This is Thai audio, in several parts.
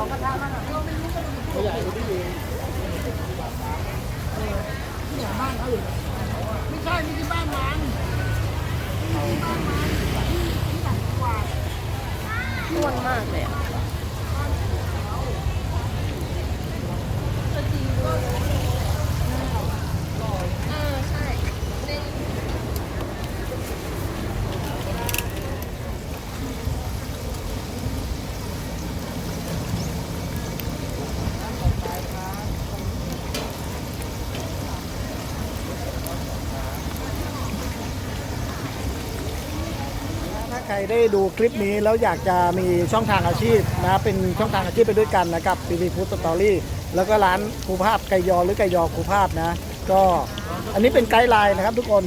สองกระทะมันตัวใหญ่กว่าที่อยู่ที่บ้านเขาอยู่ไม่ใช่ไม่ที่บ้านมันที่บ้านมันที่ที่ต่างจังหวัดอ้วนมากเลยอะ ใครได้ดูคลิปนี้แล้วอยากจะมีช่องทางอาชีพนะเป็นช่องทางอาชีพไปด้วยกันนะครับ PV Food Story แล้วก็ร้านครูภาพไก่ยอหรือไก่ยอครูภาพนะ ก็อันนี้เป็นไกด์ไลน์นะครับทุกคน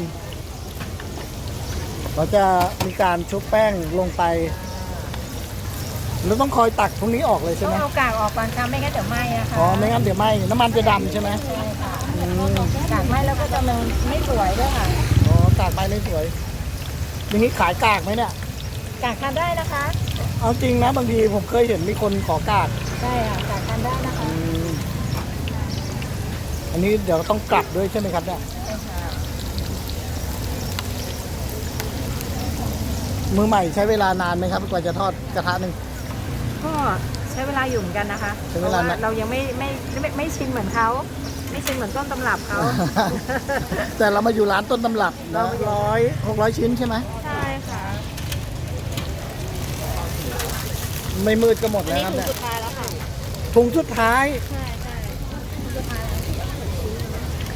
เราจะมีการชุบแป้งลงไปแล้วต้องคอยตักตรงนี้ออกเลยใช่ต้อไหมงเอากากออกก่อนค่ะไม่งั้นเดี๋ยวไหม้นะคะอ๋อไม่งั้นเดี๋ยวไหมน้ำมันจะดำใช่ไหมใช่ค่ะอืมกากไหม้แล้วก็จะมันไม่สวยด้วยค่ะอ๋อกากใบไม่สวยอย่างนี้ขายกากไหมเนี่ย กากทานได้นะคะ เอาจริงนะบางทีผมเคยเห็นมีคนขอกากใช่ค่ะกากทานได้นะคะอืมอันนี้เดี๋ยวต้องกลับด้วยใช่ไหมครับเนี่ยใช่ค่ะมือใหม่ใช้เวลานานไหมครับกว่าจะทอดกระทะหนึ่ง ก็ใช้เวลาอยู่เหมือนกันนะคะใช้เวลาพระเรายังไม่ไม่ไม่ไม่ชินเหมือนเขา ไม่ชินเหมือนต้นตำรับเขา แต่เรามาอยู่ร้านต้นตำรับนะเรามาอยู่ร้อยหกร้อยชิ้นใช่ไหม ใช่ค่ะ ไม่มืดก็หมดอันแล้วนี้ครับถุงเนี่ยสุดท้ายแล้วค่ะ ถุงสุดท้าย ใช่ใช่ถุงสุดท้ายแล้ว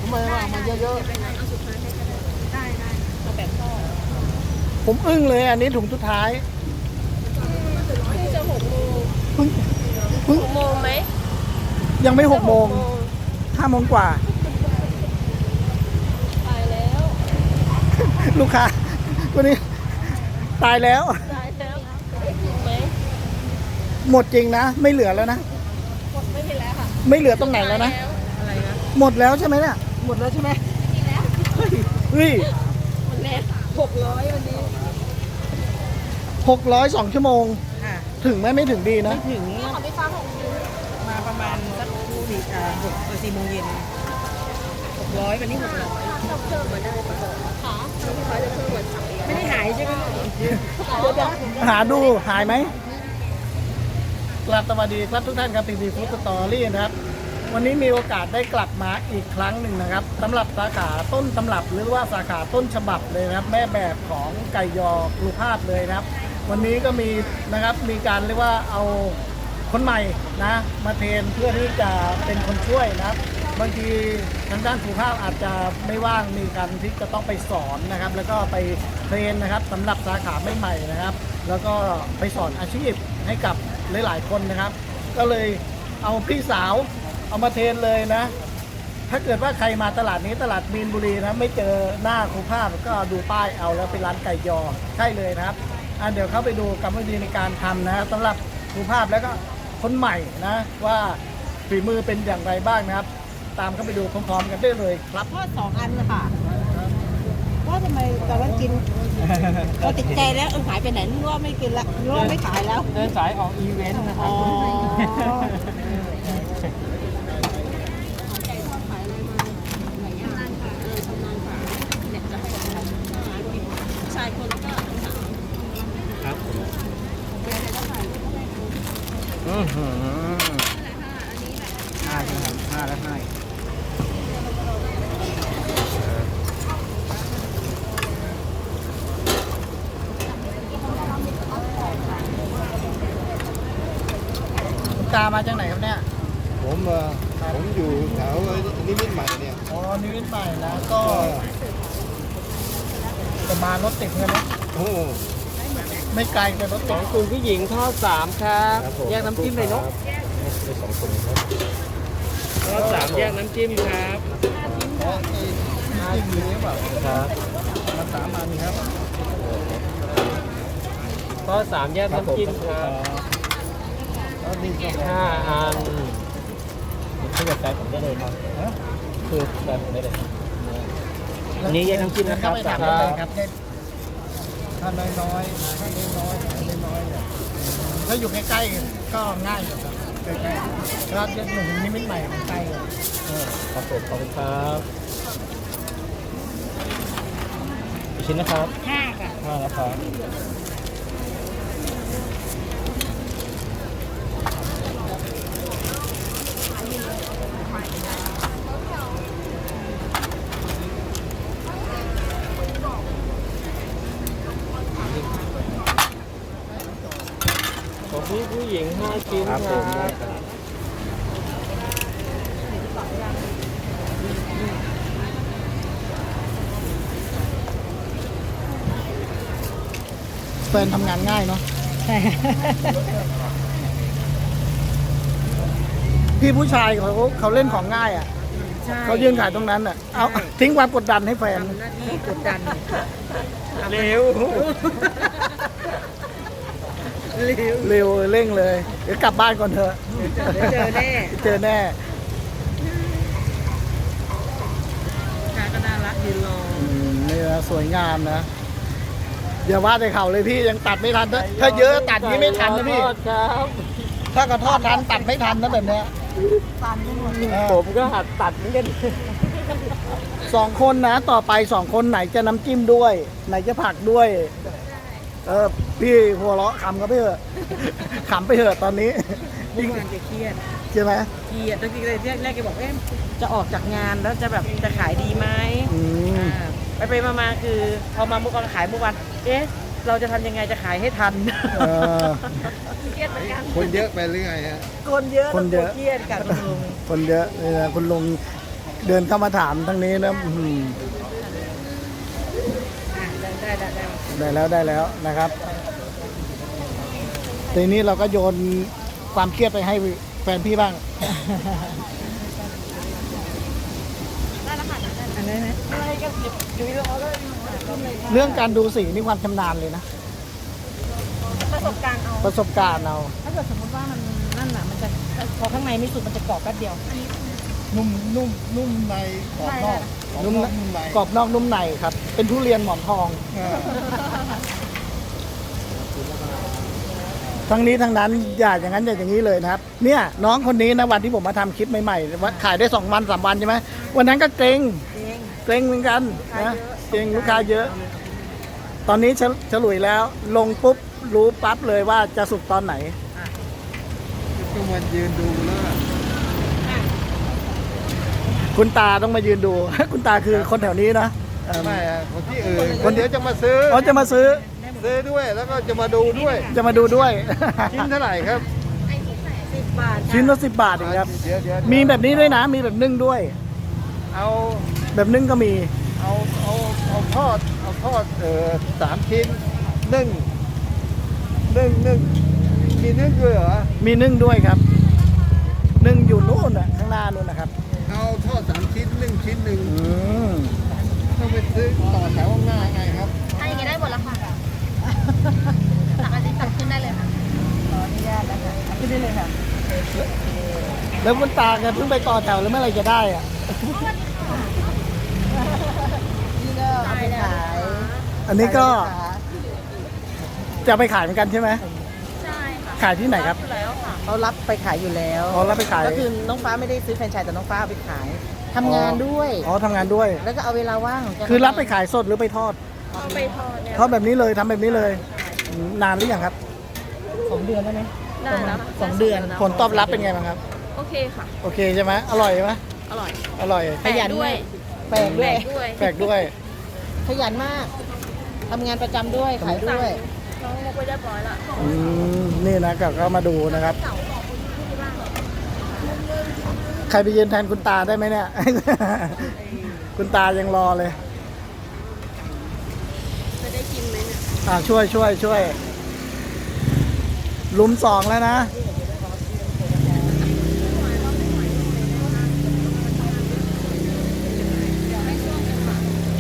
ทำไมว่ามันเยอะเป็นไงเอาสุดท้ายให้กันเลยได้ได้เอาแบบพ่อๆผมอึ้งเลยอันนี้ถุงสุดท้ายจะหกโมงเพิ่งเพิ่งหกโมงไหมยังไม่หกโมงห้าโมงกว่า ตายแล้วลูกค้าวันนี้ตายแล้ว ตายแล้วถูกไหม หมดจริงนะ ไม่เหลือแล้วนะหมดไม่มีแล้วค่ะไม่เหลือตรงไหนแล้วนะ อะไรนะหมดแล้วใช่ไหมเนี่ยหมดแล้วใช่ไหมมีแล้วเฮ้ยหมดแล้วหกร้อยวันนี้หกร้อยสองชั่วโมง ค่ะถึงไหมไม่ถึงดีนะ ถึงนี่ของพี่ฟ้าหกโมงมาประมาณสักสี่อ่าหกเออสี่โมงเย็นหกร้อยวันนี้หกร้อยเราเพิ่มมาได้ปะค่ะพี่ฟ้าจะเพิ่มวันเสาร์ไม่ได้หายใช่ไหม หาดูหายไหม กลับสวัสดีครับทุกท่านครับทีวีฟู้ดสตอรี่นะครับ วันนี้มีโอกาสได้กลับมาอีกครั้งหนึ่งนะครับสำหรับสาขาต้นตำรับหรือว่าสาขาต้นฉบับเลยนะครับ แม่แบบของไก่ยอครูภาพเลยนะครับ วันนี้ก็มีนะครับมีการเรียกว่าเอาคนใหม่นะมาเทรนเพื่อที่จะเป็นคนช่วยนะครับ บางทีทางด้านครูภาพอาจจะไม่ว่างมีการที่จะต้องไปสอนนะครับ แล้วก็ไปเทรนนะครับสำหรับสาขาใหม่ๆนะครับ แล้วก็ไปสอนอาชีพให้กับ หลายๆคนนะครับ ก็เลยเอาพี่สาวเอามาเทรนเลยนะ ถ้าเกิดว่าใครมาตลาดนี้ตลาดมีนบุรีนะ ไม่เจอหน้าครูภาพก็ดูป้ายเอาแล้วเป็นร้านไก่ยอใช่เลยนะครับอะเดี๋ยวเข้าไปดูกรรมวิธีในการทำนะสำหรับครูภาพแล้วก็คนใหม่นะว่าฝีมือเป็นอย่างไรบ้างนะครับ ตามเข้าไปดูพร้อมๆกันได้เลยครับ ทอดสองอันนะ คะว่าทำไมตอนนั้นกินเราติดใจแล้วเออหายไปไหนนึกว่าไม่กินละนึกว่าไม่ขายแล้ว เดินสายออกอีเวนต์นะครัอ๋บอชายคนก็ครับอือหือห้าใช่ไหมครับห้าแล้วให้ คุณตา มาจากไหนครับเนี่ย ผมเอ่อผมอยู่แถวนิมิตรใหม่เนี่ยอ๋อนิวิตใหม่นะก็ก็จะมารถติดเงินนะโอ้ ไม่ไกลแต่รถขติอดงคุณผู้หญิงทอดสามครับครับผมแยกน้ำจิ้มเลยเนาะมีสองคนครับทอดสามแยกน้ำจิ้มครับอ๋อไอ้จริงหรือเปล่าครับมาสามอันครับทอดสามแยกน้ำจิ้มครับ แล้วนี่ห้าอันคือแบบใจผมได้เลยครับคือแบบผมได้เลยอันนี้แยกน้ำจิ้มนะครับเข้าไปถามเลยครับได้ถ้าน้อยๆถ้าน้อยๆถ้าน้อยๆเนี่ยถ้าอยู่ใกล้ๆก็ง่ายอยู่ครับใกล้ๆครับยังหนึ่งนิมิตใหม่ของไทยเลยครับผมขอบคุณครับอีกชิ้นนะครับห้าค่ะห้านะครับ ของพี่ผู้หญิงห้าชิ้นครับแฟนทำงานง่ายเนาะ ใช่ พี่ผู้ชายเขาเขาเล่นของง่ายอะใช่เขายืนขายตรงนั้นอะเอาทิ้งความกดดันให้แฟนทำหน้าที่กดดันเร็วเร็วเร็วเร่งเลย เดี๋ยวกลับบ้านก่อนเถอะเดี๋ยวเจอแน่เจอแน่ชาก็น่ารักยืนรออืมนี่นะสวยงามนะอย่าว่าแต่เขาเลยพี่ยังตัดไม่ทัน ถ้าถ้าเยอะตัดนี้ไม่ทันนะพี่ขอโทษครับ ถ้ากระทอดทันตัดไม่ทันนะแบบเนี้ย เออผมก็หัดตัดเหมือนกันสองคนนะ ต่อไปสองคนไหนจะน้ำจิ้มด้วย ไหนจะผักด้วย เออพี่หัวเราะขำก็ไปเถอะขำไปเถอะตอนนี้เมื่อวานแกเครียดใช่ไหมเครียดตั้งแต่แรกแรกแกบอกเอ๊ะจะออกจากงานแล้วจะแบบจะขายดีไหมอืมอ่าไปไปมามาคือพอมาเมื่อก่อนขายเมื่อวันเอ๊ะ เราจะทำยังไงจะขายให้ทัน เออเครียดเหมือนกันๆคนเยอะไปหรือไงฮะ คนเยอะคนเยอะ แล้วก็เครียดกันลุงคนเยอะนี่นะคุณลุงเดินเข้ามาถามทางนี้นะอื้อหืออะได้ได้ได้ได้ได้แล้วได้แล้วนะครับ ทีนี้เราก็โยนความเครียดไปให้แฟนพี่บ้าง อันนี้นะเรื่องการดูสีนี่ความชำนาญเลยนะ ประสบการณ์เอา ประสบการณ์เราถ้าเกิดสมมติว่ามันนั่นน่ะมันจะพอข้างในไม่สุกมันจะกรอบแป๊บเดียว นุ่มนุ่มนุ่มในกรอบนอกกรอบนุ่มนอกนุ่มในกรอบนอกนุ่มในครับ เป็นทุเรียนหมอนทอง เออทั้งนี้ทั้งนั้นอย่าอย่างนั้นอย่าอย่างนี้เลยนะครับ เนี่ยน้องคนนี้นะวันที่ผมมาทำคลิปใหม่ๆว่าขายได้สองวันสามวันใช่ไหมวันนั้นก็เกรงเองเกรงเหมือนกันนะ เกรงลูกค้าเยอะ ตอนนี้ฉลฉลุยแล้ว ลงปุ๊บรู้ปั๊บเลยว่าจะสุกตอนไหนก็มายืนดูแล้วอะคุณตาต้องมายืนดู คุณตาคือคนแถวนี้นะเออไม่อะคนที่อื่นคนเดียวจะมาซื้อเขาจะมาซื้อซื้อด้วยแล้วก็จะมาดูด้วยจะมาดูด้วย ชิ้นเท่าไหร่ครับสิบบาทชิ้นละสิบบาทเองครับ เดี๋ยวเดี๋ยวมีแบบนี้ด้วยนะ มีแบบนึ่งด้วย เอาแบบนึ่งก็มี เอาเอาเอาทอดเอาทอดเออสามชิ้นนึ่งนึ่งนึ่งมีนึ่งด้วยเหรอมีนึ่งด้วยครับ นึ่งอยู่นู่นน่ะข้างหน้านู่นนะครับ เอาทอดสามชิ้นนึ่งชิ้นหนึ่งอืมต้องไปซื้อต่อแถวข้างหน้าไงครับถ้าอย่างนี้ได้หมดแล้วค่ะตักอันนี้ตักขึ้นได้เลยค่ะขออนุญาตนะคะขึ้นได้เลยค่ะแล้วคุณตาแกเพิ่งไปต่อแถวแล้วเมื่อไหรจะได้อะนี่ก็เอาไปขาย อันนี้ก็จะเอาไปขายเหมือนกันใช่ไหมใช่ค่ะขายที่ไหนครับแล้วค่ะ เขารับไปขายอยู่แล้วอ๋อรับไปขาย ก็คือน้องฟ้าไม่ได้ซื้อแฟรนไชส์แต่น้องฟ้าเอาไปขายทำงานด้วย อ๋อทำงานด้วย แล้วก็เอาเวลาว่างของแกคือรับไปขายสดหรือไปทอด เอาไปทอดเนี่ยทอดแบบนี้เลยทำแบบนี้เลยอืมนานหรือยังครับ สองเดือนได้ไหมได้แล้วสองเดือน ผลตอบรับเป็นไงบ้างครับ โอเคค่ะ โอเคใช่ไหมอร่อยไหมอร่อยอร่อย ขยันด้วย แปลกด้วยด้วย แปลกด้วย ขยันมาก ทำงานประจำด้วย ขายด้วย น้องมุกไปเรียบร้อยละอืมนี่นะก็ก็มาดูนะครับ ใครไปยืนแทนคุณตาได้ไหมเนี่ย คุณตายังรอเลย จะได้กินไหมเนี่ยอ่าช่วยช่วยช่วยหลุมสองแล้วนะ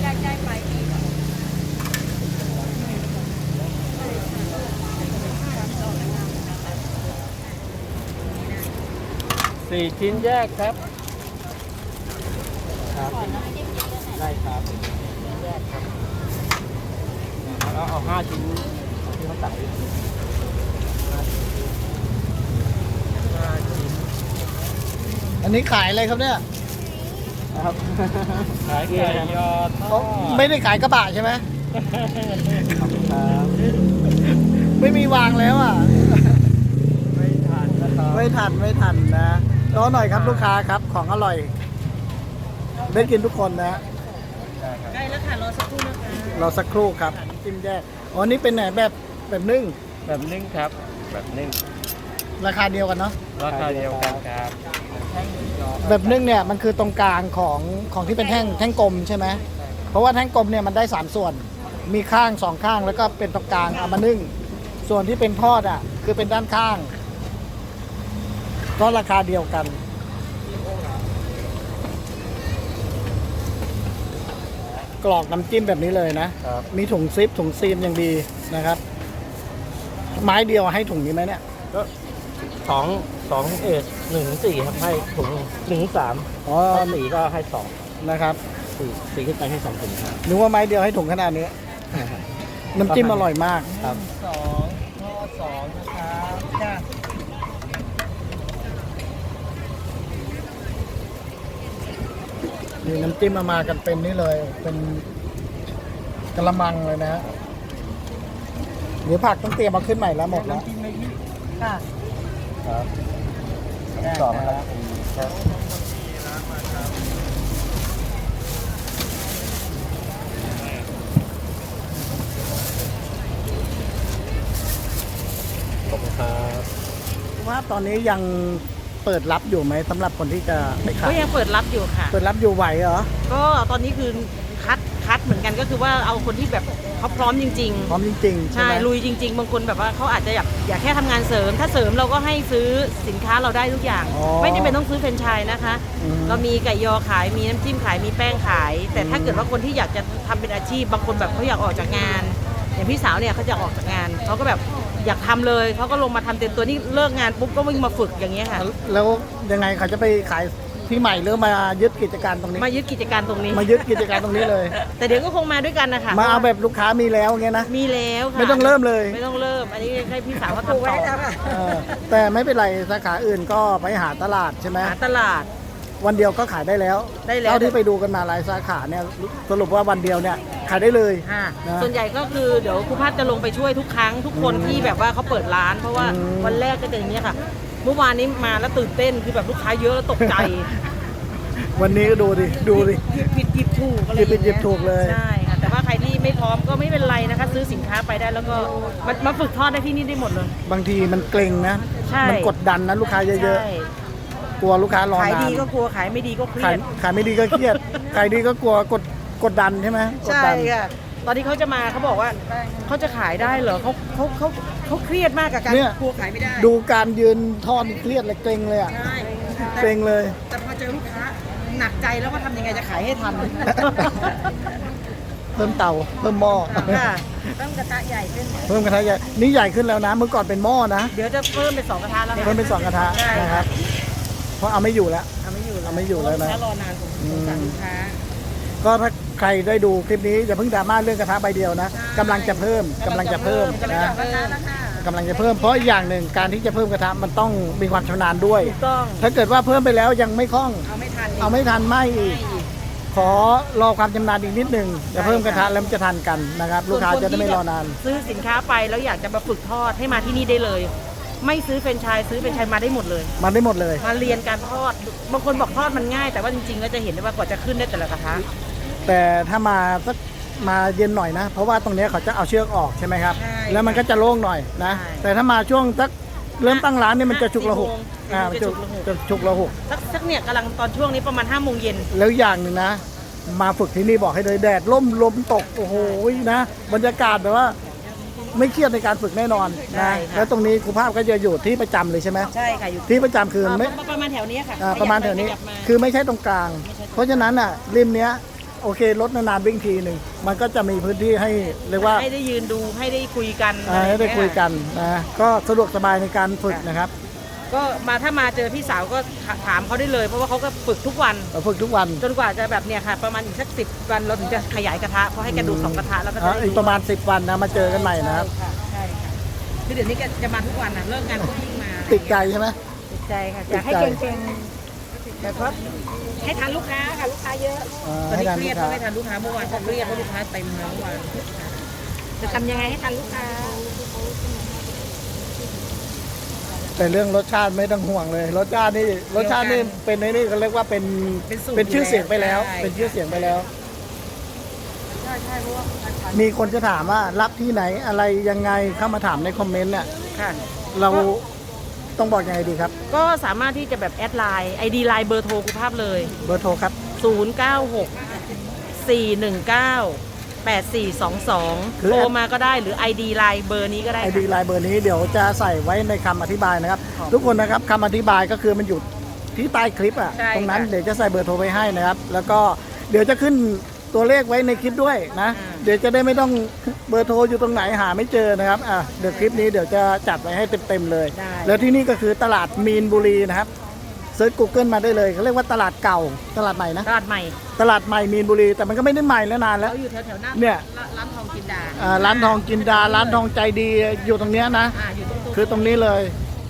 ใกล้ๆไปอีก สี่ชิ้นแยกครับ ครับได้ครับแยกครับแล้วเอาห้าชิ้นที่เขาตัดไว้ห้าชิ้นห้าชิ้นอันนี้ขายอะไรครับเนี่ยครับขายไก่ยอทอเขาดไม่ได้ขายกระบะใช่ไหมครับไม่มีวางแล้วอะ ไม่ทานนะครับ ไม่ทันไม่ทันนะ รอหน่อยครับลูกค้าครับของอร่อย ได้กินทุกคนนะใกล้แล้วค่ะรอสักครู่นะคะเราสักครู่ครับจิ้มแยกอ๋อนี่เป็นไหนแบบแบบนึ่งแบบนึ่งครับ แบบนึ่งราคาเดียวกันเนาะราคาเดียวกันครับแบบนึ่งเนี่ยมันคือตรงกลางของของที่เป็นแท่งแท่งกลมใช่ไหมเพราะว่าแท่งกลมเนี่ยมันได้สามส่วน มีข้างสองข้างแล้วก็เป็นตรงกลางเอามานึ่ง ส่วนที่เป็นทอดอะคือเป็นด้านข้าง ก็ราคาเดียวกัน กรอกน้ำจิ้มแบบนี้เลยนะครับมีถุงซิปถุงซีมอย่างดีนะครับ ไม้เดียวให้ถุงนี้ไหมเนี่ยก็สองสองเอ็ดหนึ่งถึงสี่ครับให้ถุงหนึ่งถึงสามอ๋อถ้าสี่ก็ให้สองนะครับสี่สี่ขึ้นไปให้สองถุงครับนึกว่าไม้เดียวให้ถุงขนาดนี้ น้ำจิ้มอร่อยมากครับสองทอดสองนะครับจ้า นี่น้ำจิ้มมามากันเป็นนี่เลย เป็นกระมังเลยนะฮะเดี๋ยวผักต้องเตรียมมาขึ้นใหม่แล้วหมดแล้วค่ะครับสองครับครับขอบคุณครับว่าตอนนี้ยัง เปิดรับอยู่ไหมสำหรับคนที่จะไปขาก็ยยังเปิดรับอยู่ค่ะ เปิดรับอยู่ไหวเหรอก็ตอนนี้คือคัดคัดเหมือนกันก็คือว่าเอาคนที่แบบเขาพร้อมจริง พร้อมจริงๆๆ ใช่ใช่ไหมลุยจริง ๆ บางคนแบบว่าเขาอาจจะอยากอยากแค่ทำงานเสริม ถ้าเสริมเราก็ให้ซื้อสินค้าเราได้ทุกอย่าง อ๋อ ไม่จำเป็นต้องซื้อแฟรนไชส์นะคะ อืม เรามีไก่ยอขายมีน้ำจิ้มขายมีแป้งขาย แต่ถ้าอืมเกิดว่าคนที่อยากจะทำเป็นอาชีพ บางคนแบบเขาอยากออกจากงาน อย่างพี่สาวเนี่ยเขาจะออกจากงานเขาก็แบบ อยากทำเลยเขาก็ลงมาทำเต็มตัวนี่เลิกงานปุ๊บก็วิ่งมาฝึกอย่างเงี้ยค่ะ แล้วยังไงเขาจะไปขายที่ใหม่หรือมายึดกิจการตรงนี้ มายึดกิจการตรงนี้ มายึดกิจการตรงนี้เลย แต่เดี๋ยวก็คงมาด้วยกันนะคะมาเอาแบบลูกค้ามีแล้วเงี้ยนะ มีแล้วค่ะไม่ต้องเริ่มเลย ไม่ต้องเริ่ม อันนี้ให้พี่สาวเขาทำต่อเออแต่ไม่เป็นไรสาขาอื่นก็ไปหาตลาดใช่ไหมหาตลาด วันเดียวก็ขายได้แล้วได้แล้ว เท่าที่ไปดูกันมาหลายสาขาเนี่ยสรุปว่าวันเดียวเนี่ยขายได้เลยค่ะนะ ส่วนใหญ่ก็คือเดี๋ยวครูพัฒน์จะลงไปช่วยทุกครั้งทุกคนที่แบบว่าเขาเปิดร้าน เพราะว่าอืมวันแรกก็จะอย่างนี้ยค่ะ เมื่อวานนี้มาแล้วตื่นเต้นคือแบบลูกค้าเยอะแล้วตกใจวันนี้ก็ดูดิดูดิ หยิบผิดหยิบถูกอะไรหยิบผิดหยิบถูกเลย ใช่ค่ะแต่ว่าใครที่ไม่พร้อมก็ไม่เป็นไรนะคะ ซื้อสินค้าไปได้แล้วก็มามาฝึกทอดได้ที่นี่ได้หมดเลย บางทีมันเกรงนะ ใช่ มันกดดันนะลูกค้าเยอะใช่ๆ กลัวลูกค้ารอขายนานดีก็กลัวขายไม่ดีก็เครีขายยดขายไม่ดีก็เครียด ขายดีก็กลัวกดกดดันใช่ไหมกดใช่ดัน ค่ะตอนที่เขาจะมาเขาบอกว่าเขาจะขายได้เหรอเขาเขาเขาเขาเครียดมากกับการเนี่ย กลัวขายไม่ได้ดูการยืนทอดนี่เครียดเลยเกรงเลยอะใช่เกรงเลย แต่พอเจอลูกค้าหนักใจแล้วว่าทำยังไงจะขายให้ทัน เพิ่มเตาเพิ่มหม้อค่ะต้องกระทะใหญ่ขึ้นเพิ่มกระทะใหญ่นี่ใหญ่ขึ้นแล้วนะเมื่อก่อนเป็นหม้อนะเดี๋ยวจะเพิ่มเป็นสองกระทะแล้วค่ะ เพิ่มเป็นสองกระทะใช่ นะครับ เพราะเอาไม่อยู่แล้ว เอาไม่อยู่เอาไม่อยู่แล้วนะถ้ารอนานผมสงสารลูกค้า ก็ถ้าใครได้ดูคลิปนี้อย่าเพิ่งดราม่าเรื่องกระทะใบเดียวนะกำลังจะเพิ่มกำลังจะเพิ่มกำลังนะจะเพิ่มกำลังจะเพิ่มเพราะอีกอย่างหนึ่งการที่จะเพิ่มกระทะมันต้องมีความชำนาญด้วย ถูกต้อง ถ้าเกิดว่าเพิ่มไปแล้วยังไม่คล่อง เอาไม่ทันเอาไม่ทันไหมไม่อีกอีก ขอรอความชำนาญอีกนิดหนึ่งจะเพิ่มกระทะแล้วมันจะทันกันนะครับ ลูกค้าจะได้ไม่รอนาน ซื้อสินค้าไปแล้วอยากจะมาฝึกทอดให้มาที่นี่ได้เลย ไม่ซื้อแฟรนไชส์ซื้อแฟรนไชส์มาได้หมดเลย มันได้หมดเลย มาเรียนการทอดบางคนบอกทอดมันง่าย แต่ว่าจริงๆก็จะเห็นได้ว่ากว่าจะขึ้นได้แต่ละกระทะแต่ถ้ามาสักมาเย็นหน่อยนะ เพราะว่าตรงเนี้ยเขาจะเอาเชือกออกใช่ไหมครับ ใช่แล้วมันก็จะโล่งหน่อยนะ ใช่แต่ถ้ามาช่วงสักเริ่มตั้งร้านเนี่ยมันจะฉุกระหุกสี่โมงอ่ามันจะจะฉุกระหุกจะฉุกระหุกสักสักเนี่ยกำลังตอนช่วงนี้ประมาณ5้าโมงเย็น แล้วอย่างหนึ่งนะ มาฝึกที่นี่บอกให้เลยแดดล่มลมตกโอ้โหนะบรรยากาศแบบว่า ไม่เครียดในการฝึกแน่นอนใช่นะค่ะ แล้วตรงนี้ครูภาพก็จะอยู่ที่ประจำเลยใช่ไหมใช่ค่ะอยู่ที่ประจำคือไม่เอ่อประมาณแถวนี้ค่ะอ่าประมาณแถวนี้ขยับไปขยับมา คือไม่ใช่ตรงกลาง เพราะฉะนั้นอะริมเนี้ยโอเครถนานๆวิ่งทีหนึ่งมันก็จะมีพื้นที่ให้เรียกว่าให้ได้ยืนดูให้ได้คุยกันอ่าให้ได้คุยกันนะก็สะดวกสบายในการฝึกค่ะนะครับ ก็มาถ้ามาเจอพี่สาวก็ถถามเขาได้เลย เพราะว่าเขาก็ฝึกทุกวันเราฝึกทุกวันจนกว่าจะแบบเนี่ยค่ะ ประมาณอีกสักสิบวันเราถึงจะขยายกระทะเพราะให้แกดูสองกระทะแล้วก็จะอ่าได้อีกดูประมาณ 10 วันนะมาเจอกันใหม่นะครับ ใช่ค่ะใช่ค่ะคือเดี๋ยวนี้แกจะมาทุกวันนะเลิกงานก็ยิ่งมาติดใจใช่ไหม ติดใจค่ะติอดใจยากให้เก่งๆแต่ก็ให้ทันลูกค้าค่ะลูกค้าเยอะอ่าตอนให้นี้ทานเครีลูยดกเพค้าราะไม่ทันลูกค้าเมื่อวานเขาเครียดเพราะลูกค้าเต็มทั้งวันจะทำยังไงให้ทันลูกค้า แต่เรื่องรสชาติไม่ต้องห่วงเลย รสชาตินี่รสชาตินี่เป็นในนี่เขาเรียกว่าเป็นเป็นสูตรเป็นชื่อเสียงไปแล้ว ใช่ เป็นชื่อเสียงไปแล้ว ใช่ใช่เพราะว่ามีคนจะถามว่ารับที่ไหนอะไรยังไงเข้ามาถามในคอมเมนต์เนี่ยค่ะ เราต้องบอกยังไงดีครับ ก็สามารถที่จะแบบแอดไลน์ไอดีไลน์เบอร์โทรคุณภาพเลย เบอร์โทรครับ 096 419 8422คื อโทรมาก็ได้หรือ ID ไลน์เบอร์นี้ก็ได้ไอค่ะดีไลน์เบอร์นี้เดี๋ยวจะใส่ไว้ในคำอธิบายนะครับ ครับทุกคนนะครับคำอธิบายก็คือมันอยู่ที่ใต้คลิปอะใช่ตรงนั้นค่ะเดี๋ยวจะใส่เบอร์โทรไปให้นะครับ แล้วก็เดี๋ยวจะขึ้นตัวเลขไว้ในคลิปด้วยนะ อ่า เดี๋ยวจะได้ไม่ต้องเบอร์โทรอยู่ตรงไหนหาไม่เจอนะครับอะเดี๋ยวคลิปนี้เดี๋ยวจะจัดไว้ให้เต็มๆเลย ได้ แล้วที่นี่ก็คือตลาดมีนบุรีนะครับ เซิร์ช Google มาได้เลยเขาเรียกว่าตลาดเก่าตลาดใหม่นะ ตลาดใหม่ตลาดใหม่มีนบุรีแต่มันก็ไม่ได้ใหม่แล้วนานแล้วเขาอยู่แถวแถวๆหน้าเนี่ย ร้านทองกินดาอ่าร้านทองกินดา ร้านทองใจดีอยู่ตรงเนี้ยนะ อ่าอยู่ตรงตู้คือตรงนี้เลย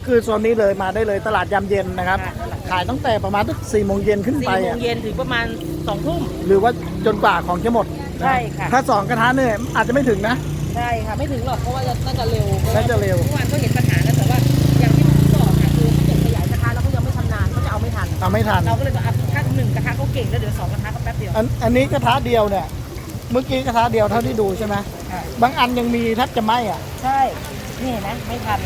คือโซนนี้เลยมาได้เลยตลาดยามเย็นนะครับ ค่ะขายตั้งแต่ประมาณสักสี่โมงเย็นขึ้นสี่ไปโมอะงเย็นถึงประมาณสองทุ่ม หรือว่าจนกว่าของจะหมดใช่ค่ะ ถ้าสองกระทะเนี่ยอาจจะไม่ถึงนะ ใช่ค่ะ ไม่ถึงหรอกเพราะว่าน่าจะเร็วน่าจะเร็ว เมื่อวานก็เห็นปัญหาแล้วแต่ว่า ทันทำไม่ทัน เราก็เลยบอกอะถ้าหนึ่งกระทะเขาเก่งแล้วเดี๋ยวสองกระทะก็แป๊บเดียวอันอันนี้กระทะเดียวเนี่ย เมื่อกี้กระทะเดียวเท่าที่ดูใช่ไหมค่ะบางอันยังมีแทบจะไหม้อะ ใช่ นี่เห็นไหมไม่ทัน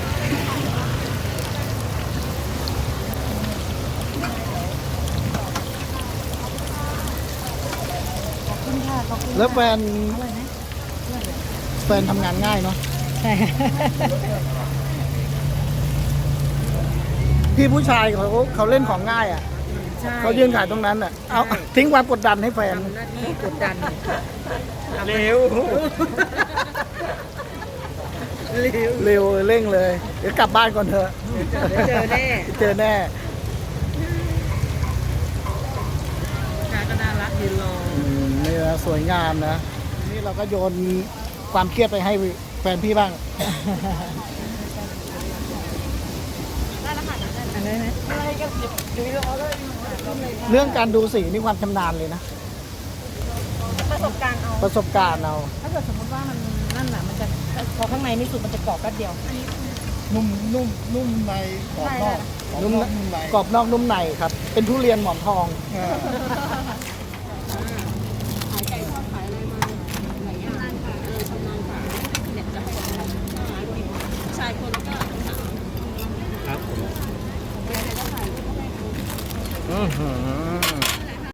แล้วแฟนแฟนทำงานง่ายเนาะ ใช่ พี่ผู้ชายเขาเขาเล่นของง่ายอะใช่เขายืนขายตรงนั้นอะเอาทิ้งความกดดันให้แฟนทำหน้าที่กดดันเร็วเร็วเร็วเร่งเลย เดี๋ยวกลับบ้านก่อนเถอะเดี๋ยวเจอแน่เจอแน่ค้าก็น่ารักยืนรออืมนี่นะสวยงามนะ นี่เราก็โยนความเครียดไปให้แฟนพี่บ้าง อันนี้ไหมเรื่องการดูสีนี่ความชำนาญเลยนะ ประสบการณ์เอาประสบการณ์เราถ้าเกิดสมมติว่ามันนั่นน่ะมันจะพอข้างในไม่สุกมันจะกรอบแป๊บเดียว นุ่มนุ่มนุ่มในกรอบนอกกรอบนุ่มนอกนุ่มในกรอบนอกนุ่มในครับ เป็นทุเรียนหมอนทองอ่าอื้อหือ